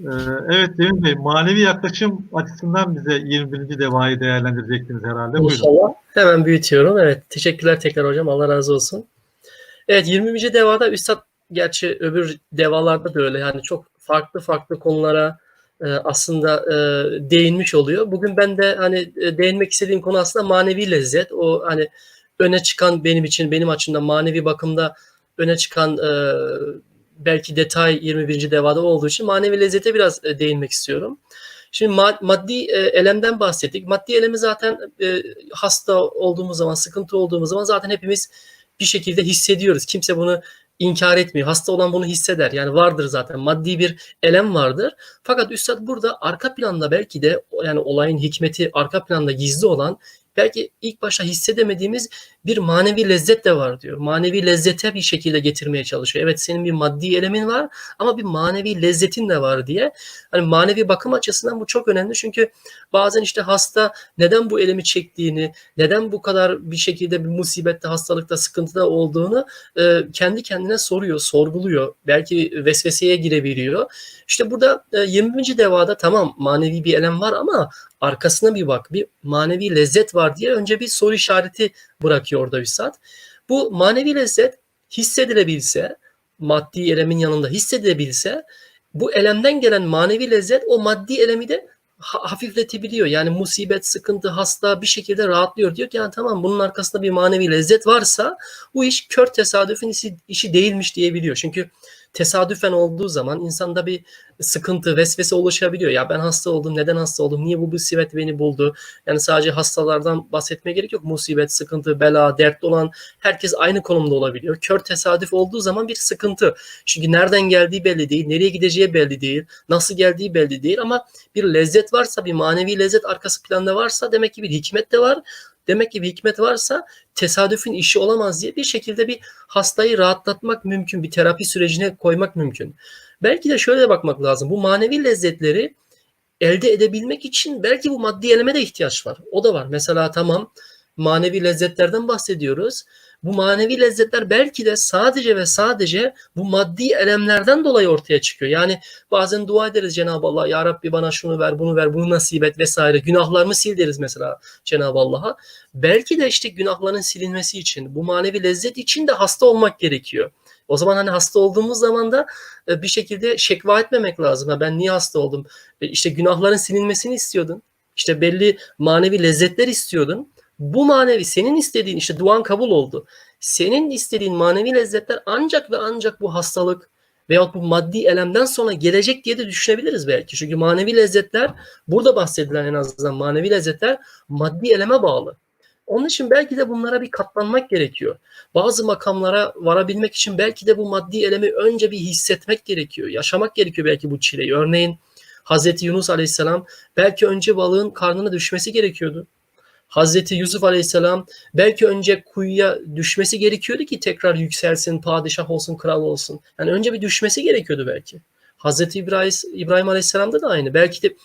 Ee, evet Cemil Bey, manevi yaklaşım açısından bize 21. devayı değerlendirecektiniz herhalde. Buyurun. İnşallah. Hemen büyütüyorum. Evet. Teşekkürler tekrar hocam. Allah razı olsun. Evet 20. devada Üstad gerçi öbür devalarda da öyle. Yani çok farklı farklı konulara e, aslında e, değinmiş oluyor. Bugün ben de hani e, değinmek istediğim konu aslında manevi lezzet. O hani öne çıkan benim için, benim açımdan manevi bakımda öne çıkan belki detay 21. devada olduğu için manevi lezzete biraz e, değinmek istiyorum. Şimdi ma- maddi e, elemden bahsettik. Maddi elemi zaten e, hasta olduğumuz zaman, sıkıntı olduğumuz zaman zaten hepimiz bir şekilde hissediyoruz. Kimse bunu inkar etmiyor. Hasta olan bunu hisseder. Yani vardır zaten. Maddi bir elem vardır. Fakat Üstad burada arka planda belki de yani olayın hikmeti arka planda gizli olan belki ilk başta hissedemediğimiz bir manevi lezzet de var diyor. Manevi lezzete bir şekilde getirmeye çalışıyor. Evet senin bir maddi elemin var ama bir manevi lezzetin de var diye. Hani manevi bakım açısından bu çok önemli. Çünkü bazen işte hasta neden bu elemi çektiğini, neden bu kadar bir şekilde bir musibette, hastalıkta, sıkıntıda olduğunu e, kendi kendine soruyor, sorguluyor. Belki vesveseye girebiliyor. İşte burada e, 20. devada tamam manevi bir elem var ama arkasına bir bak. Bir manevi lezzet var diye önce bir soru işareti bırakıyor orada Üstad. Bu manevi lezzet hissedilebilse, maddi elemin yanında hissedilebilse bu elemden gelen manevi lezzet o maddi elemi de ha- hafifletebiliyor. Yani musibet, sıkıntı, hasta bir şekilde rahatlıyor. Diyor ki yani tamam bunun arkasında bir manevi lezzet varsa bu iş kör tesadüfün işi, işi değilmiş diyebiliyor. Çünkü tesadüfen olduğu zaman insanda bir sıkıntı, vesvese oluşabiliyor. Ya ben hasta oldum, neden hasta oldum, niye bu musibet beni buldu? Yani sadece hastalardan bahsetmeye gerek yok. Musibet, sıkıntı, bela, dertli olan herkes aynı konumda olabiliyor. Kör tesadüf olduğu zaman bir sıkıntı. Çünkü nereden geldiği belli değil, nereye gideceği belli değil, nasıl geldiği belli değil ama bir lezzet varsa, bir manevi lezzet arkası planda varsa demek ki bir hikmet de var. Demek ki bir hikmet varsa tesadüfün işi olamaz diye bir şekilde bir hastayı rahatlatmak mümkün, bir terapi sürecine koymak mümkün. Belki de şöyle de bakmak lazım. Bu manevi lezzetleri elde edebilmek için belki bu maddi eleme de ihtiyaç var. O da var. Mesela tamam manevi lezzetlerden bahsediyoruz. Bu manevi lezzetler belki de sadece ve sadece bu maddi elemlerden dolayı ortaya çıkıyor. Yani bazen dua ederiz Cenab-ı Allah ya Rabbi bana şunu ver, bunu ver, bunu nasip et vesaire. Günahlarımı sil deriz mesela Cenab-ı Allah'a. Belki de işte günahların silinmesi için, bu manevi lezzet için de hasta olmak gerekiyor. O zaman hani hasta olduğumuz zaman da e, bir şekilde şekva etmemek lazım. Ha ben niye hasta oldum? E, İşte günahların silinmesini istiyordun. İşte belli manevi lezzetler istiyordun. Bu manevi senin istediğin işte duan kabul oldu. Senin istediğin manevi lezzetler ancak ve ancak bu hastalık veyahut bu maddi elemden sonra gelecek diye de düşünebiliriz belki. Çünkü manevi lezzetler burada bahsedilen en azından manevi lezzetler maddi eleme bağlı. Onun için belki de bunlara bir katlanmak gerekiyor. Bazı makamlara varabilmek için belki de bu maddi elemi önce bir hissetmek gerekiyor. Yaşamak gerekiyor belki bu çileyi. Örneğin Hazreti Yunus Aleyhisselam belki önce balığın karnına düşmesi gerekiyordu. Hazreti Yusuf Aleyhisselam belki önce kuyuya düşmesi gerekiyordu ki tekrar yükselsin, padişah olsun, kral olsun. Yani önce bir düşmesi gerekiyordu belki. Hazreti İbrahim, İbrahim Aleyhisselam'da da aynı. Belki de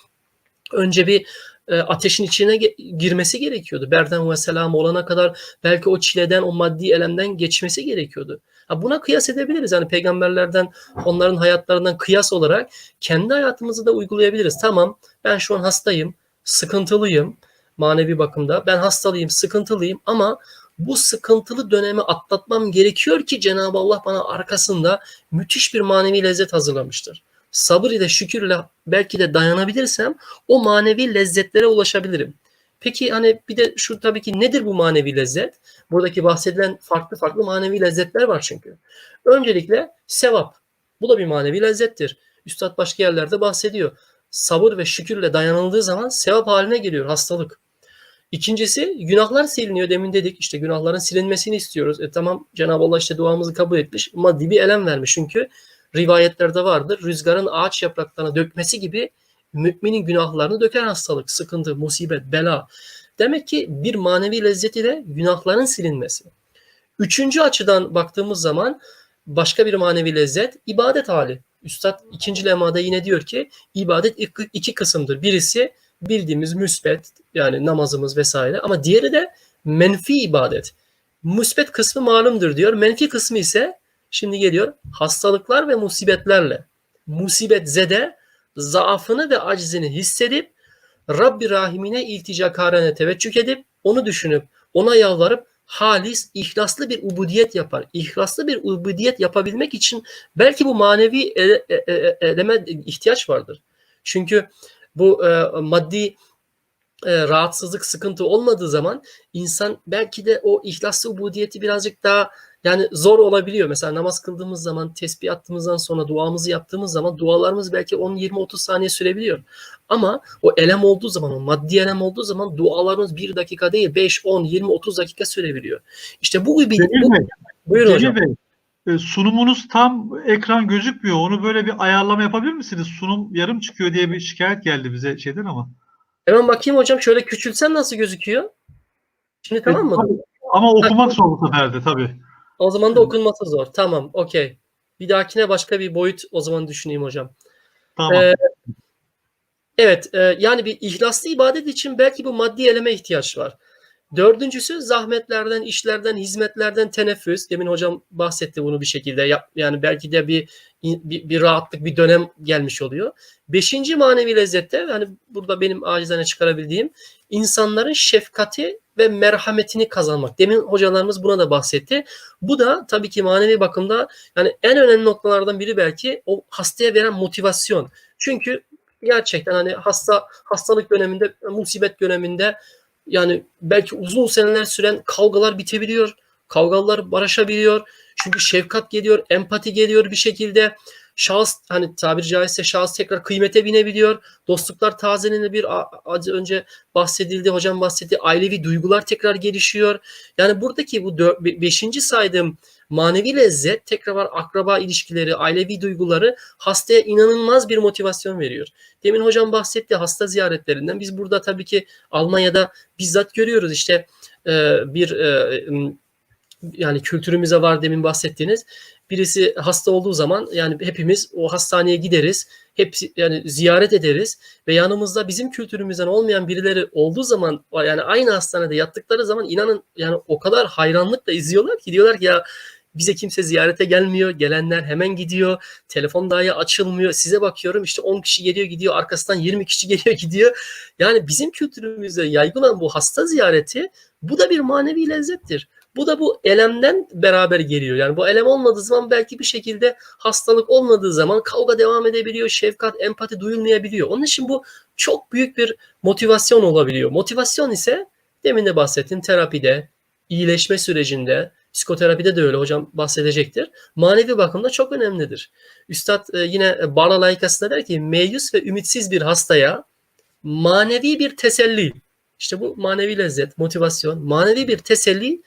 önce bir e, ateşin içine girmesi gerekiyordu. Berden ve selam olana kadar belki o çileden, o maddi elemden geçmesi gerekiyordu. Buna kıyas edebiliriz. Yani peygamberlerden, onların hayatlarından kıyas olarak kendi hayatımızı da uygulayabiliriz. Tamam ben şu an hastayım, sıkıntılıyım manevi bakımda. Ben hastalıyım, sıkıntılıyım ama bu sıkıntılı dönemi atlatmam gerekiyor ki Cenab-ı Allah bana arkasında müthiş bir manevi lezzet hazırlamıştır. Sabır ile şükür ile belki de dayanabilirsem o manevi lezzetlere ulaşabilirim. Peki hani bir de şu tabii ki nedir bu manevi lezzet? Buradaki bahsedilen farklı farklı manevi lezzetler var çünkü. Öncelikle sevap. Bu da bir manevi lezzettir. Üstad başka yerlerde bahsediyor. Sabır ve şükürle dayanıldığı zaman sevap haline geliyor hastalık. İkincisi günahlar siliniyor demin dedik işte günahların silinmesini istiyoruz. E tamam Cenab-ı Allah işte duamızı kabul etmiş maddi bir elem vermiş çünkü rivayetlerde vardır rüzgarın ağaç yapraklarına dökmesi gibi müminin günahlarını döker hastalık, sıkıntı, musibet, bela. Demek ki bir manevi lezzeti de günahların silinmesi. Üçüncü açıdan baktığımız zaman başka bir manevi lezzet ibadet hali. Üstad ikinci lemada yine diyor ki ibadet iki- kısımdır. Birisi bildiğimiz müsbet yani namazımız vesaire ama diğeri de menfi ibadet. Müsbet kısmı malumdur diyor. Menfi kısmı ise şimdi geliyor hastalıklar ve musibetlerle. Musibet zede zaafını ve acizini hissedip Rabbi Rahimine ilticakarene teveccüh edip onu düşünüp ona yalvarıp halis, ihlaslı bir ubudiyet yapar. İhlaslı bir ubudiyet yapabilmek için belki bu manevi ele- e- e- eleme ihtiyaç vardır. Çünkü bu e, maddi e, rahatsızlık, sıkıntı olmadığı zaman insan belki de o ihlaslı ubudiyeti birazcık daha yani zor olabiliyor. Mesela namaz kıldığımız zaman, tesbih attığımızdan sonra duamızı yaptığımız zaman dualarımız belki 10, 20, 30 saniye sürebiliyor. Ama o elem olduğu zaman, o maddi elem olduğu zaman dualarımız 1 dakika değil, 5, 10, 20, 30 dakika sürebiliyor. İşte bu gibi... Bu, buyurun hocam. Cemil Bey, sunumunuz tam ekran gözükmüyor. Onu böyle bir ayarlama yapabilir misiniz? Sunum yarım çıkıyor diye bir şikayet geldi bize şeyden ama. Hemen bakayım hocam şöyle küçültsem nasıl gözüküyor? Şimdi tamam mı? E, Ama okumak zor bu sefer de tabii. O zaman da okunması zor. Tamam, okey. Bir dahakine başka bir boyut o zaman düşüneyim hocam. Tamam. Ee, Evet, e, yani bir ihlaslı ibadet için belki bu maddi eleme ihtiyaç var. Dördüncüsü zahmetlerden, işlerden, hizmetlerden teneffüs. Demin hocam bahsetti bunu bir şekilde. Yani belki de bir, bir bir rahatlık, bir dönem gelmiş oluyor. Beşinci manevi lezzette, yani burada benim acizane çıkarabildiğim insanların şefkati ve merhametini kazanmak. Demin hocalarımız buna da bahsetti. Bu da tabii ki manevi bakımda yani en önemli noktalardan biri belki o hastaya veren motivasyon. Çünkü gerçekten hani hasta hastalık döneminde, musibet döneminde yani belki uzun seneler süren kavgalar bitebiliyor. Kavgalar barışabiliyor. Çünkü şefkat geliyor, empati geliyor bir şekilde. Şahıs hani tabiri caizse şahıs tekrar kıymete binebiliyor. Dostluklar tazelenebilir. Az önce bahsedildi, hocam bahsetti. Ailevi duygular tekrar gelişiyor. Yani buradaki bu dör, beşinci saydığım manevi lezzet tekrar akraba ilişkileri, ailevi duyguları hastaya inanılmaz bir motivasyon veriyor. Demin hocam bahsetti hasta ziyaretlerinden. Biz burada tabii ki Almanya'da bizzat görüyoruz işte e, bir e, yani kültürümüze var demin bahsettiğiniz. Birisi hasta olduğu zaman yani hepimiz o hastaneye gideriz. Hepsi yani ziyaret ederiz ve yanımızda bizim kültürümüzden olmayan birileri olduğu zaman yani aynı hastanede yattıkları zaman inanın yani o kadar hayranlıkla izliyorlar ki diyorlar ki ya bize kimse ziyarete gelmiyor. Gelenler hemen gidiyor. Telefon dahi açılmıyor. Size bakıyorum işte 10 kişi geliyor gidiyor. Arkasından 20 kişi geliyor gidiyor. Yani bizim kültürümüzde yaygın olan bu hasta ziyareti bu da bir manevi lezzettir. Bu da bu elemden beraber geliyor. Yani bu elem olmadığı zaman belki bir şekilde hastalık olmadığı zaman kavga devam edebiliyor. Şefkat, empati duyulmayabiliyor. Onun için bu çok büyük bir motivasyon olabiliyor. Motivasyon ise demin de bahsettiğim terapide, iyileşme sürecinde, psikoterapide de öyle hocam bahsedecektir. Manevi bakımda çok önemlidir. Üstad yine Bala layıkasında der ki meyus ve ümitsiz bir hastaya manevi bir teselli. İşte bu manevi lezzet, motivasyon, manevi bir teselli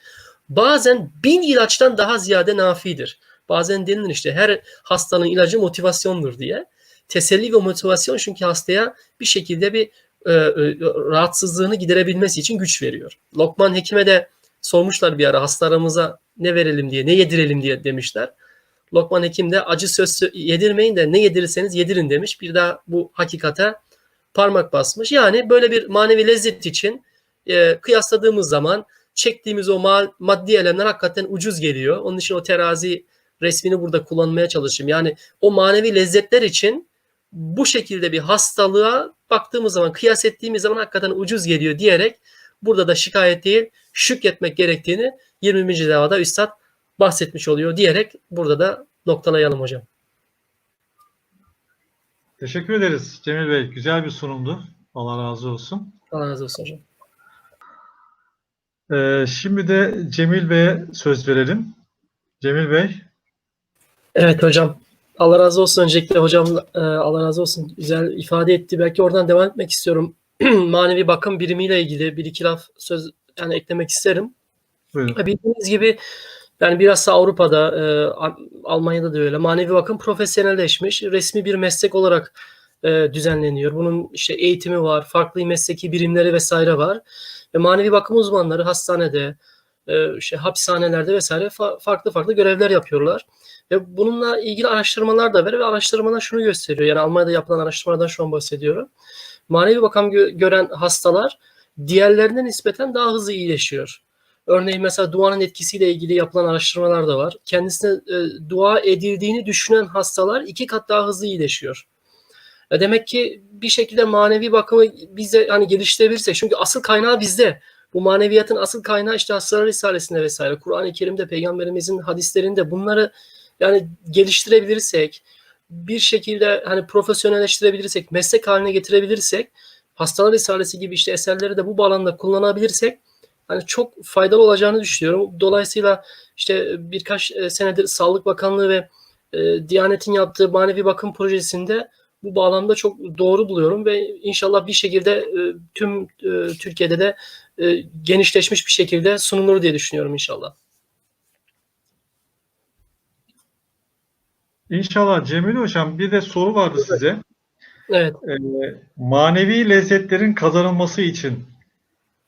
bazen bin ilaçtan daha ziyade nafidir. Bazen denilir işte her hastanın ilacı motivasyondur diye. Teselli ve motivasyon çünkü hastaya bir şekilde bir e, e, rahatsızlığını giderebilmesi için güç veriyor. Lokman Hekim'e de sormuşlar bir ara hastalarımıza ne verelim diye, ne yedirelim diye demişler. Lokman Hekim de acı söz yedirmeyin de ne yedirirseniz yedirin demiş. Bir daha bu hakikate parmak basmış. Yani böyle bir manevi lezzet için e, kıyasladığımız zaman çektiğimiz o ma- maddi elemler hakikaten ucuz geliyor. Onun için o terazi resmini burada kullanmaya çalışayım. Yani o manevi lezzetler için bu şekilde bir hastalığa baktığımız zaman, kıyas ettiğimiz zaman hakikaten ucuz geliyor diyerek burada da şikayet değil, şükretmek gerektiğini 20. davada Üstad bahsetmiş oluyor diyerek burada da noktalayalım hocam. Teşekkür ederiz Cemil Bey. Güzel bir sunumdu. Allah razı olsun. Allah razı olsun hocam. Ee, şimdi de Cemil Bey'e söz verelim. Cemil Bey. Evet hocam. Allah razı olsun. Öncelikle hocam e, Allah razı olsun. Güzel ifade etti. Belki oradan devam etmek istiyorum. Manevi bakım birimiyle ilgili bir iki laf söz yani eklemek isterim. Buyurun. Bildiğiniz gibi yani biraz Avrupa'da, e, Almanya'da da öyle. Manevi bakım profesyonelleşmiş. Resmi bir meslek olarak e, düzenleniyor. Bunun işte eğitimi var, farklı mesleki birimleri vesaire var. Ve manevi bakım uzmanları hastanede, e, işte hapishanelerde vesaire fa- farklı farklı görevler yapıyorlar. Ve bununla ilgili araştırmalar da var ve araştırmalar şunu gösteriyor. Yani Almanya'da yapılan araştırmalardan şu an bahsediyorum. Manevi bakım gö- gören hastalar diğerlerine nispeten daha hızlı iyileşiyor. Örneğin mesela duanın etkisiyle ilgili yapılan araştırmalar da var. Kendisine e, dua edildiğini düşünen hastalar iki kat daha hızlı iyileşiyor. E demek ki bir şekilde manevi bakımı bize hani geliştirebilirsek çünkü asıl kaynağı bizde. Bu maneviyatın asıl kaynağı işte Asrar Risalesi'nde vesaire. Kur'an-ı Kerim'de, Peygamberimizin hadislerinde bunları yani geliştirebilirsek, bir şekilde hani profesyonelleştirebilirsek, meslek haline getirebilirsek, Hastalar Risalesi gibi işte eserleri de bu bağlamda kullanabilirsek hani çok faydalı olacağını düşünüyorum. Dolayısıyla işte birkaç e, senedir Sağlık Bakanlığı ve e, Diyanet'in yaptığı manevi bakım projesinde bu bağlamda çok doğru buluyorum ve inşallah bir şekilde e, tüm Türkiye'de de genişleşmiş bir şekilde sunulur diye düşünüyorum inşallah. İnşallah Cemil Hocam bir de soru vardı size. Evet. Ee, manevi lezzetlerin kazanılması için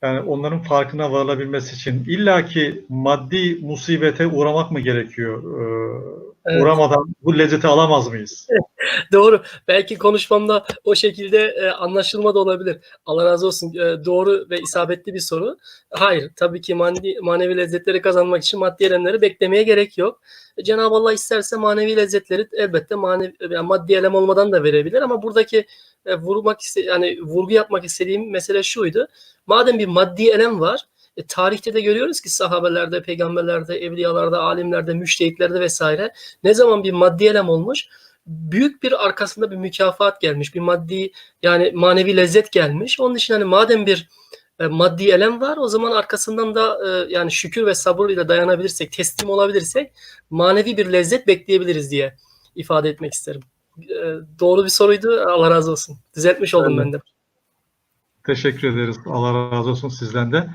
yani onların farkına varılabilmesi için illaki maddi musibete uğramak mı gerekiyor? Ee, Evet. Uğramadan bu lezzeti alamaz mıyız? Doğru. Belki konuşmamda o şekilde e, anlaşılma da olabilir. Allah razı olsun. E, doğru ve isabetli bir soru. Hayır. Tabii ki manevi, manevi lezzetleri kazanmak için maddi elemleri beklemeye gerek yok. E, Cenab-ı Allah isterse manevi lezzetleri elbette manevi, yani maddi elem olmadan da verebilir ama buradaki e, vurmak yani vurgu yapmak istediğim mesele şuydu. Madem bir maddi elem var, e, tarihte de görüyoruz ki sahabelerde, peygamberlerde, evliyalarda, alimlerde, müştehitlerde vesaire ne zaman bir maddi elem olmuş büyük bir arkasında bir mükafat gelmiş. Bir maddi yani manevi lezzet gelmiş. Onun için hani madem bir e, maddi elem var o zaman arkasından da e, yani şükür ve sabır ile dayanabilirsek, teslim olabilirsek manevi bir lezzet bekleyebiliriz diye ifade etmek isterim. E, doğru bir soruydu. Allah razı olsun. Düzeltmiş oldum ben de. Teşekkür ederiz. Allah razı olsun sizden de.